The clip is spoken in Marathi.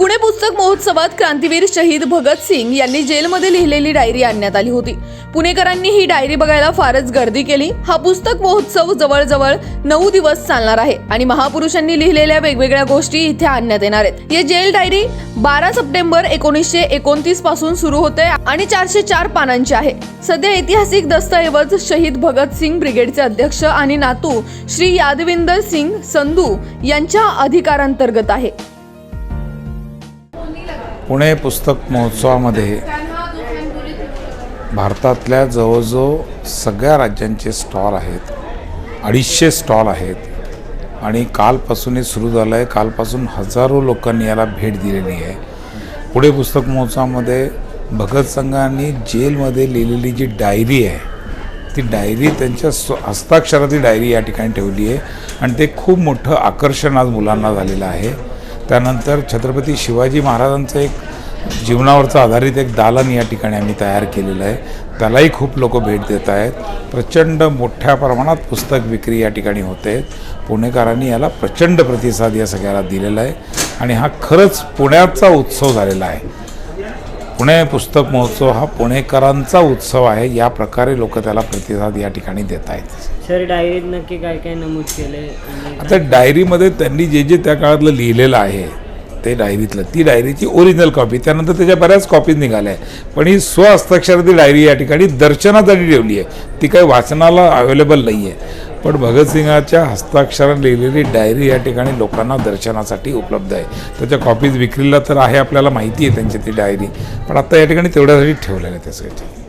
पुणे पुस्तक महोत्सवात क्रांतीवीर शहीद भगतसिंग यांनी जेलमध्ये लिहिलेली डायरी आणण्यात आली होती. पुणेकरांनी ही डायरी बघायला फारच गर्दी केली. हा पुस्तक महोत्सव जवळजवळ नऊ दिवस चालणार आहे आणि महापुरुषांनी लिहिलेल्या वेगवेगळ्या गोष्टी इथे आणण्यात येणार आहेत. या जेल डायरी बारा सप्टेंबर एकोणीसशे एकोणतीसपासून सुरू होते आणि चारशे चार पानांची आहे. सध्या ऐतिहासिक दस्तऐवज शहीद भगतसिंग ब्रिगेडचे अध्यक्ष आणि नातू श्री यादविंदर सिंग संधू यांच्या अधिकारांतर्गत आहे. पुणे पुस्तक महोत्सवामध्ये भारतातल्या जवळजवळ सगळ्या राज्यांचे स्टॉल आहेत अडीचशे स्टॉल आहेत. आणि कालपासून हे सुरू झालं आहे कालपासून हजारो लोकांनी याला भेट दिलेली आहे. पुणे पुस्तक महोत्सवामध्ये भगतसिंगांनी जेलमध्ये लिहिलेली जी डायरी आहे ती डायरी त्यांच्या स्व हस्ताक्षराची डायरी या ठिकाणी ठेवली आहे. आणि ते खूप मोठं आकर्षण आज मुलांना झालेलं आहे. त्यानंतर छत्रपती शिवाजी महाराजांचं एक जीवनावरचं आधारित एक दालन या ठिकाणी आम्ही तयार केलेलं आहे. त्यालाही खूप लोक भेट देत आहेत. प्रचंड मोठ्या प्रमाणात पुस्तक विक्री या ठिकाणी होते पुणेकरांनी याला प्रचंड प्रतिसाद या सगळ्याला दिलेला आहे. आणि हा खरंच पुण्याचा उत्सव झालेला आहे. पुणे पुस्तक महोत्सव हा पुणेकरांचा उत्सव आहे. या प्रकारे लोक त्याला प्रतिसाद या ठिकाणी देत आहेत. सर डायरीत नक्की काय काय नमूद केले आता डायरीमध्ये त्यांनी जे जे त्या काळातलं लिहिलेलं आहे ते डायरीतलं. ती डायरीची ओरिजिनल कॉपी त्यानंतर त्याच्या बऱ्याच कॉपीज निघाल्या पण ही स्वहस्ताक्षरातील डायरी या ठिकाणी दर्शनासाठी ठेवली आहे. ती काही वाचनाला अवेलेबल नाही आहे पण भगतसिंगाच्या हस्ताक्षरात लिहिलेली डायरी या ठिकाणी लोकांना दर्शनासाठी उपलब्ध आहे. त्याच्या कॉपीज विक्रीला तर आहे आपल्याला माहिती आहे त्यांची ती डायरी पण आता या ठिकाणी तेवढ्यासाठी ठेवलेलं आहे त्यासाठी